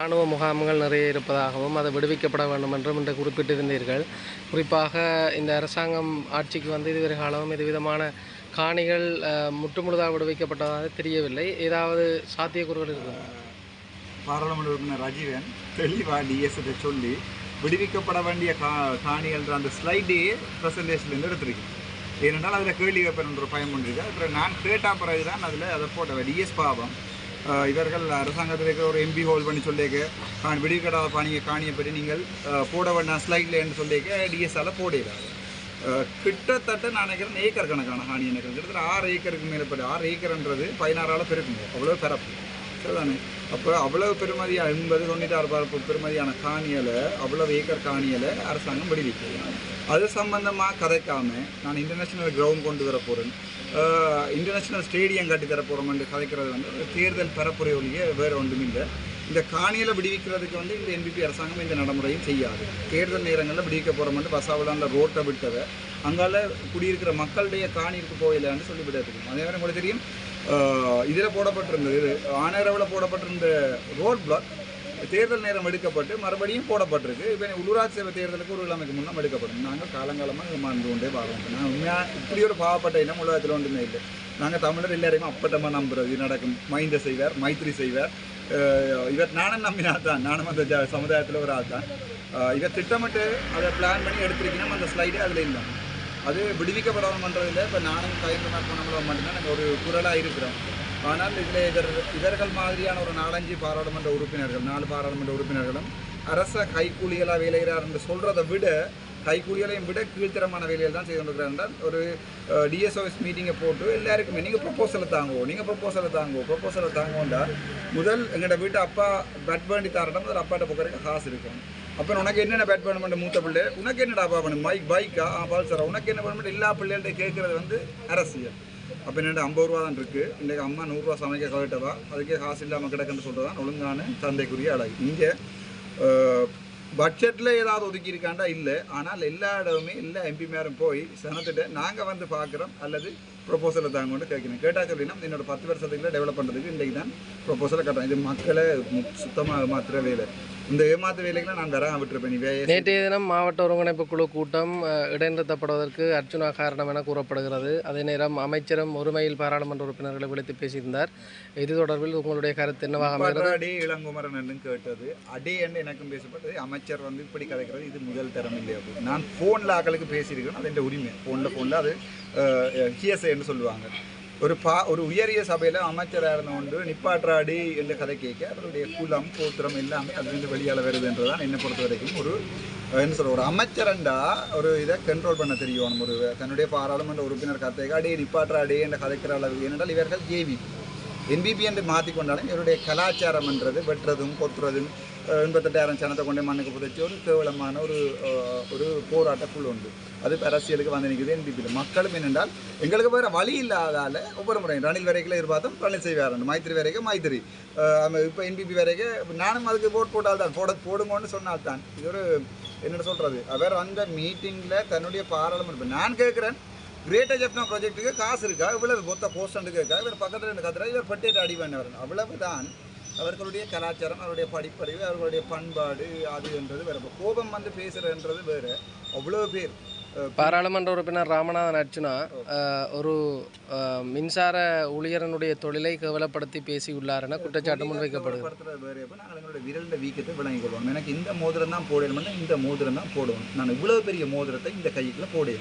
இராணுவ முகாம்கள் நிறைய இருப்பதாகவும் அது விடுவிக்கப்பட வேண்டும் என்றும் இன்று குறிப்பிட்டிருந்தீர்கள். குறிப்பாக இந்த அரசாங்கம் ஆட்சிக்கு வந்து இதுவரை காலமும் இதுவிதமான காணிகள் முற்றுமுழுதாக விடுவிக்கப்பட்டதாக தெரியவில்லை. ஏதாவது சாத்தியக்கூறுகள் இருக்குதா பாராளுமன்ற உறுப்பினர் ரஜீவன் தெளிவாக டிஎஸ்எத்தை சொல்லி விடுவிக்கப்பட வேண்டிய கா காணிகள்ன்ற அந்த ஸ்லைடே ப்ரெசன்டேஷன்லேருந்து எடுத்திருக்கேன். ஏனென்றால் அதில் கேள்வி வைப்பேன் என்ற பயம் ஒன்று இருக்கு. அப்புறம் நான் கேட்ட பிறகு தான் அதில் அதை போட்ட டிஎஸ் பாவம் இவர்கள் அரசாங்கத்தில் இருக்கிற ஒரு எம்பி ஹோல் பண்ணி சொல்லிக்க காணி விடுவிக்கப்படாத பாணியை காணியை பற்றி நீங்கள் போட வேண்டாம் ஸ்லைட்லன்னு சொல்லிக்க டிஎஸ்ஆல போடிடாது கிட்டத்தட்ட நான் நினைக்கிறேன் ஏக்கர் கணக்கான ஹானி எனக்கு கிட்டத்தட்ட ஆறு ஏக்கருக்கு மேற்பட்டு ஆறு ஏக்கர்ன்றது பதினாறால் பெருக்குங்க. அவ்வளோ பிறப்பு சரிதானே அப்போ அவ்வளவு பெருமதியாக எண்பது தொண்ணூற்றாறு பரப்பு பெருமதியான காணியலை அவ்வளவு ஏக்கர் காணியலை அரசாங்கம் விடுவிக்கிறது அது சம்பந்தமாக கதைக்காமல் நான் இன்டர்நேஷ்னல் கிரவுண்ட் கொண்டு வர போகிறேன் இன்டர்நேஷ்னல் ஸ்டேடியம் கட்டி தர போகிறோம்னு கதைக்கிறது வந்து ஒரு தேர்தல் பரப்புரை ஒழிய வேறு ஒன்றும் இல்லை இந்த காணியில் விடுவிக்கிறதுக்கு வந்து இந்த என்பிபி அரசாங்கம் இந்த நடைமுறையும் செய்யாது. தேர்தல் நேரங்களில் விடுவிக்க போகிறோம்னு பசாவில் அந்த ரோட்டை விட்டதை அங்கால குடியிருக்கிற மக்களுடைய காணியிருக்கு போயிடலான்னு சொல்லி அதே மாதிரி உங்களுக்கு தெரியும் இதில் போடப்பட்டிருந்தது ஆனரவில் போடப்பட்டிருந்த ரோட் பிளாக் தேர்தல் நேரம் எடுக்கப்பட்டு மறுபடியும் போடப்பட்டிருக்கு. இப்போ உள்ளூராட்சி சபை தேர்தலுக்கு ஒரு கிழமைக்கு முன்னம் எடுக்கப்படும் நாங்கள் காலங்காலமாக மாண்டு கொண்டே பார்க்கலாம் நான் உண்மையாக இப்படி ஒரு பாவப்பட்ட இனம் உலகத்தில் ஒன்றுமே இல்லை. நாங்கள் தமிழர் எல்லாரையுமே அப்பட்டமாக நம்புறது இது நடக்கும். மைந்த செய்வார் மைத்திரி செய்வார். இவர் நானும் நம்பினா தான். நானும் அந்த சமுதாயத்தில் ஒரு ஆள் தான். இவர் திட்டமிட்டு அதை பிளான் பண்ணி எடுத்திருக்கணும். அந்த ஸ்லைடே அதில் இல்லை. அது விடுவிக்கப்படணும் பண்ணுறதில்ல இப்போ நானும் கலைஞர் பண்ணணும் மட்டும்தான் நாங்கள் ஒரு குரலாக இருக்கிறோம். ஆனால் இதில் இதர் இவர்கள் மாதிரியான ஒரு நாலஞ்சு பாராளுமன்ற உறுப்பினர்கள் நாலு பாராளுமன்ற உறுப்பினர்களும் அரச கைக்கூலிகளாக வேலைகிறார் என்று சொல்கிறத விட கைக்கூலிகளையும் விட கீழ்த்தரமான வேலைகள் தான் செய்து கொண்டிருக்கிறார் என்றால் ஒரு டிஎஸ்ஓஎஸ் மீட்டிங்கை போட்டு எல்லாருக்குமே நீங்கள் ப்ரொப்போசலை தாங்குவோம் நீங்கள் ப்ரொப்போசலை தாங்குவோம் ப்ரொப்போசலை தாங்கோண்டா முதல் எங்களோட வீட்டு அப்பா பட் வேண்டி தரட்டும் முதல் அப்பாட்ட போக்குறதுக்கு காசு இருக்கும். அப்போ உனக்கு என்னென்ன பேட் பண்ண மூத்த பிள்ளை? உனக்கு என்னடா அப்பா மைக் பைக் பைக்கா பல்சரா உனக்கு என்ன பண்ண எல்லா பிள்ளைகள்ட்ட கேட்குறது வந்து அரசியல். அப்போ என்னென்ன ஐம்பது ரூபா தான் இருக்குது இன்றைக்கு அம்மா நூறுரூவா சமைக்க கவிட்டவா அதுக்கே காசு இல்லாமல் கிடக்குன்னு சொல்கிறது தான் ஒழுங்கான தந்தைக்குரிய அழகு. இங்கே பட்ஜெட்டில் ஏதாவது ஒதுக்கி இருக்காண்டா இல்லை. ஆனால் எல்லா இடமுமே எல்லா எம்பி மேரும் போய் சனத்திட்ட நாங்கள் வந்து பார்க்குறோம் அல்லது ப்ரொப்போசலை தாங்க கொண்டு கேட்கணும் கேட்டால் சொல்லினா என்னோட பத்து வருஷத்துக்குள்ள டெவலப் பண்ணுறதுக்கு இன்றைக்கு தான் ப்ரொப்போசலை கட்டுறோம். இது மக்களை சுத்தமாக மாத்திர வேலை இந்த ஏமாத்து வேலைகளை நான் வராமல் விட்டுருப்பேன் நீ நேற்றைய தினம் மாவட்ட ஒருங்கிணைப்பு குழு கூட்டம் இடைநிறுத்தப்படுவதற்கு அர்ச்சுனா காரணம் என கூறப்படுகிறது. அதே நேரம் அமைச்சரும் ஒருமையில் பாராளுமன்ற உறுப்பினர்களை விழித்து பேசியிருந்தார். இது தொடர்பில் உங்களுடைய கருத்து என்னவாக அமைகிறது? அடே இளங்குமரன் என்று கேட்டது. அடே என்று எனக்கும் பேசப்பட்டது. அமைச்சர் வந்து இப்படி கதைக்கிறது. இது முதல் தரம் இல்லை அப்படி நான் ஃபோனில் ஆக்களுக்கு பேசியிருக்கேன் அது என் உரிமை. ஃபோனில் ஃபோனில் அது ஹியசை என்று சொல்லுவாங்க. ஒரு பா ஒரு உயரிய சபையில் அமைச்சராக இருந்த ஒன்று நிப்பாற்றாடி என்ற கதை கேட்க அவருடைய குலம் கோத்திரம் எல்லாமே அதுலேருந்து வெளியால் வருதுன்றதான் என்னை பொறுத்த வரைக்கும் ஒரு என்ன சொல்கிற ஒரு அமைச்சரண்டா ஒரு இதை கண்ட்ரோல் பண்ண தெரியும் ஒரு தன்னுடைய பாராளுமன்ற உறுப்பினர் கதைக்கு அடி நிப்பாற்றாடே என்ற கதைக்கிற அளவு. ஏனென்றால் இவர்கள் ஜேவி என்பிபி என்று மாற்றி கொண்டாலும் இவருடைய கலாச்சாரம் என்றது வெட்டுறதும் கொத்துறதும் எண்பத்தெட்டாயிரம் சனத்தை கொண்டே மண்ணுக்கு புதைச்சி ஒரு கேவலமான ஒரு ஒரு போராட்ட குழு உண்டு. அது அரசியலுக்கு வந்து நிற்குது என்பிபியில் மக்களும் என்னென்றால் எங்களுக்கு வேறு வழி இல்லாதால் ஒவ்வொரு முறை ரணில் வரைக்கும் எதிர்பார்த்தோம் ரணில் செய்வார் மைத்திரி வரைக்கும் மைத்திரி. இப்போ என்பிபி வரைக்கும் நானும் அதுக்கு ஓட் போட்டால் தான் போட போடுங்கன்னு சொன்னால் தான் இது ஒரு என்ன சொல்கிறது அவர் அந்த மீட்டிங்கில் தன்னுடைய பாராளுமன்ற நான் கேட்குறேன் கிரேட்டர் ஜப்னா ப்ராஜெக்ட்டுக்கு காசு இருக்கா? இவ்வளவு மொத்த போஸ்டண்டுக்கு இருக்கா? இவர் பக்கத்தில் ரெண்டு கத்துறா இவர் பட்டியல் அடி அவ்வளவு அவ்வளவுதான். அவர்களுடைய கலாச்சாரம் அவருடைய படிப்பறிவு அவர்களுடைய பண்பாடு அது என்றது வேறு. கோபம் வந்து பேசுறதுன்றது வேறு. அவ்வளோ பேர் பாராளுமன்ற உறுப்பினர் ராமநாதன் அர்ச்சுனா ஒரு மின்சார ஊழியரனுடைய தொழிலை கேவலப்படுத்தி பேசியுள்ளார் என குற்றச்சாட்டு முன்வைக்கப்படுகிறது. படுத்துறது வேறு. எப்போ நாங்கள் எங்களோட விரலில் வீக்கத்தை விளங்கிக் கொள்வோம். எனக்கு இந்த மோதிரம் தான் போடணும்னா இந்த மோதிரம் தான் போடுவோம். நான் இவ்வளோ பெரிய மோதிரத்தை இந்த கைக்குள்ள போட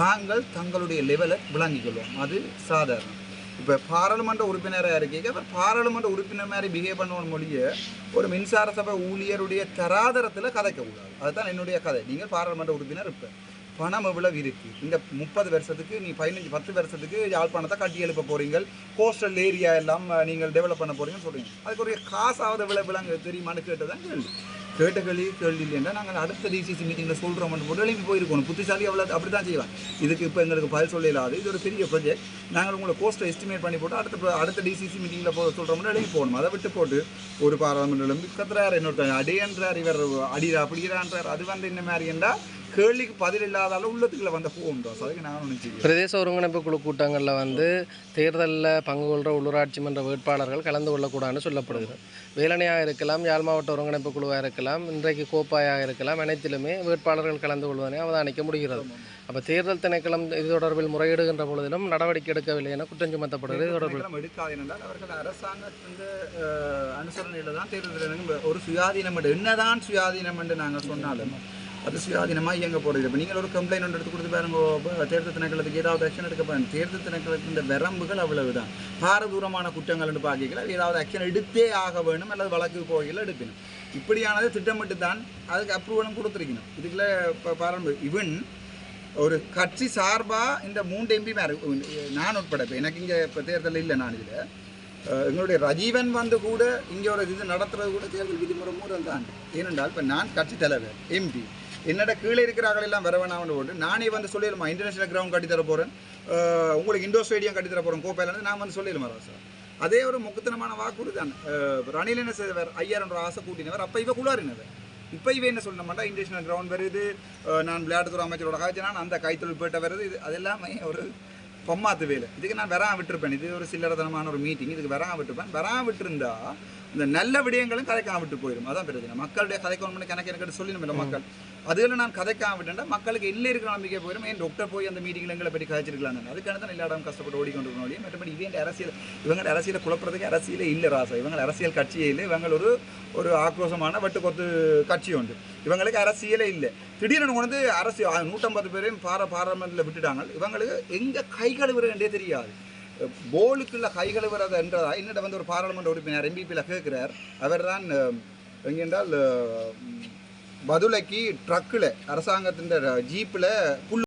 தாங்கள் தங்களுடைய லெவலை விளங்கிக் கொள்வோம். அது சாதாரணம். இப்போ பாராளுமன்ற உறுப்பினராக இருக்கீங்க. இப்போ பாராளுமன்ற உறுப்பினர் மாதிரி பிஹேவ் பண்ணுவோம் மொழிய ஒரு மின்சார சபை ஊழியருடைய தராதரத்தில் கதைக்கக்கூடாது அதுதான் என்னுடைய கதை. நீங்கள் பாராளுமன்ற உறுப்பினர் இருப்பேன் பணம் எவ்வளவு இருக்கு? இந்த முப்பது வருஷத்துக்கு நீ பதினஞ்சு பத்து வருஷத்துக்கு யாழ்ப்பாணத்தை கட்டி எழுப்ப போறீங்க கோஸ்டல் ஏரியா எல்லாம் நீங்கள் டெவலப் பண்ண போறீங்கன்னு சொல்றீங்க. அதுக்குரிய காசாவது எவ்வளவு விலங்கு தெரியுமான்னு கேட்டதான் கேள்வி. கேட்ட கேள்வி கேள்வி இல்லைன்னா நாங்கள் அடுத்த டிசிசி மீட்டிங்கில் சொல்கிறோம் மட்டும் எழுப்பி போயிருக்கணும். புத்திசாலி அவ்வளோ அப்படி தான் செய்வாங்க இதுக்கு இப்போ எங்களுக்கு பதில் சொல்ல இல்லாது இது ஒரு பெரிய ப்ரொஜெக்ட் நாங்கள் உங்களை கோஸ்ட்டை எஸ்டிமேட் பண்ணி போட்டு அடுத்த அடுத்த டிசிசி மீட்டிங்கில் போ சொல்கிறோம்னா எழுப்பி போகணும். அதை விட்டு போட்டு ஒரு பாராளுமன்றம் எழுப்பி கத்துறாரு. இன்னொருத்தர் அடியன்றார். இவர் அடிரா அப்படிங்கிறான்றார் அது வந்து இந்த மாதிரி என்றால் கேள்விக்கு பதில் இல்லாதால உள்ளத்துக்குள்ள வந்த போகும் அதுக்கு நான் செய்யும் பிரதேச ஒருங்கிணைப்பு குழு கூட்டங்களில் வந்து தேர்தலில் பங்கு கொள்கிற உள்ளூராட்சி மன்ற வேட்பாளர்கள் கலந்து கொள்ளக்கூடாதுன்னு சொல்லப்படுகிறது வேலனையாக இருக்கலாம் யாழ் மாவட்ட ஒருங்கிணைப்பு குழுவாக இருக்கலாம் இன்றைக்கு கோப்பாயாக இருக்கலாம் அனைத்திலுமே வேட்பாளர்கள் கலந்து கொள்வதனை அவதானிக்க முடிகிறது. அப்போ தேர்தல் திணைக்களம் இது தொடர்பில் முறையிடுகின்ற பொழுதிலும் நடவடிக்கை எடுக்கவில்லை என குற்றம் சுமத்தப்படுகிறது இது தொடர்பில் எடுக்காது என்றால் அவர்கள் அரசாங்கத்தின் அனுசரணையில் தான் தேர்தல். ஒரு சுயாதீனம் என்னதான் சுயாதீனம் என்று நாங்கள் சொன்னாலும் அது சுயாதீனமாக இயங்க போகிறது இப்போ நீங்கள் ஒரு கம்ப்ளைண்ட் ஒன்று எடுத்து கொடுத்து பாருங்க தேர்தல் திணைக்களத்துக்கு ஏதாவது ஆக்ஷன் எடுக்க பாருங்க தேர்தல் திணைக்களத்தின் வரம்புகள் அவ்வளவுதான். பாரதூரமான குற்றங்கள்னு என்று பார்க்கல ஏதாவது ஆக்ஷன் எடுத்தே ஆக வேணும் அல்லது வழக்கு போகையில் எடுக்கணும். இப்படியானது திட்டமிட்டு தான் அதுக்கு அப்ரூவலும் கொடுத்துருக்கணும். இதுக்குள்ள இப்போ பாருங்க இவன் ஒரு கட்சி சார்பாக இந்த மூன்று எம்பி மேரு நான் உட்பட இப்போ எனக்கு இங்கே இப்போ தேர்தல் இல்லை நான் இதில். எங்களுடைய ரஜீவன் வந்து கூட இங்கே ஒரு இது நடத்துறது கூட தேர்தல் விதிமுறை மூலம் தான் ஏனென்றால் இப்போ நான் கட்சி தலைவர் எம்பி என்னடா கீழே இருக்கிறார்கள் எல்லாம் வர வேணாம்னு போட்டு நானே வந்து சொல்லிடுமா இன்டர்நேஷனல் கிரவுண்ட் கட்டி தர போகிறேன் உங்களுக்கு இண்டோர் ஸ்டேடியம் கட்டி தர போகிறோம் கோப்பையிலேருந்து நான் வந்து சொல்லிடுமா சார்? அதே ஒரு முக்குத்தனமான வாக்குறுதி தான். ரணில் என்ன செய்தவர்? ஐயாயிரம் ரூபா ஆசை கூட்டினவர். அப்போ இவ குளாரினவர் இப்போ இவ என்ன சொல்ல மாட்டா? இன்டர்நேஷனல் கிரவுண்ட் வருது. நான் விளையாட்டுத்துறை அமைச்சரோட காய்ச்சினான் அந்த கைத்தொழில் போயிட்ட வருது இது அது எல்லாமே ஒரு பொம்மாத்து வேலை இதுக்கு நான் வராம விட்டுருப்பேன். இது ஒரு சில்லறதனமான ஒரு மீட்டிங் இதுக்கு வராம விட்டுருப்பேன். வராம விட்டுருந்தா இந்த நல்ல விடயங்களும் கதைக்காம விட்டு போயிடும் அதான் பிரச்சனை. மக்களுடைய கதைக்கணும்னு கணக்கு எனக்கு சொல்லணும் இல்லை மக்கள். அதுல நான் கதைக்காம விட்டேன்டா மக்களுக்கு இல்லை இருக்கிற நம்பிக்கை போயிடும் ஏன் டாக்டர் போய் அந்த மீட்டிங்ல எங்களை பற்றி கதைச்சிருக்கலாம் அதுக்கான தான் எல்லா இடம் கஷ்டப்பட்டு ஓடிக்கொண்டிருக்கணும் இல்லையா மற்றபடி இவங்க அரசியல் இவங்க அரசியலை குழப்பறதுக்கு அரசியலே இல்லை ராசா. இவங்க அரசியல் கட்சியே இல்லை. இவங்க ஒரு ஒரு ஆக்ரோஷமான வட்டுக்கொத்து கட்சி உண்டு. இவங்களுக்கு அரசியலே இல்லை. திடீர்னு கொண்டு அரசியல் நூற்றம்பது பேரையும் பார பாராளுமன்றத்தில் விட்டுட்டாங்க. இவங்களுக்கு எங்கே கை கழுவுறதே தெரியாது. போலுக்குள்ள கை கழுவுறது என்றதா? என்னிட வந்து ஒரு பாராளுமன்ற உறுப்பினர் எம்பிபியில் கேட்குறார் அவர் தான் எங்கென்றால் பதுளைக்கு ட்ரக்கில் அரசாங்கத்தின் ஜீப்பில் புல்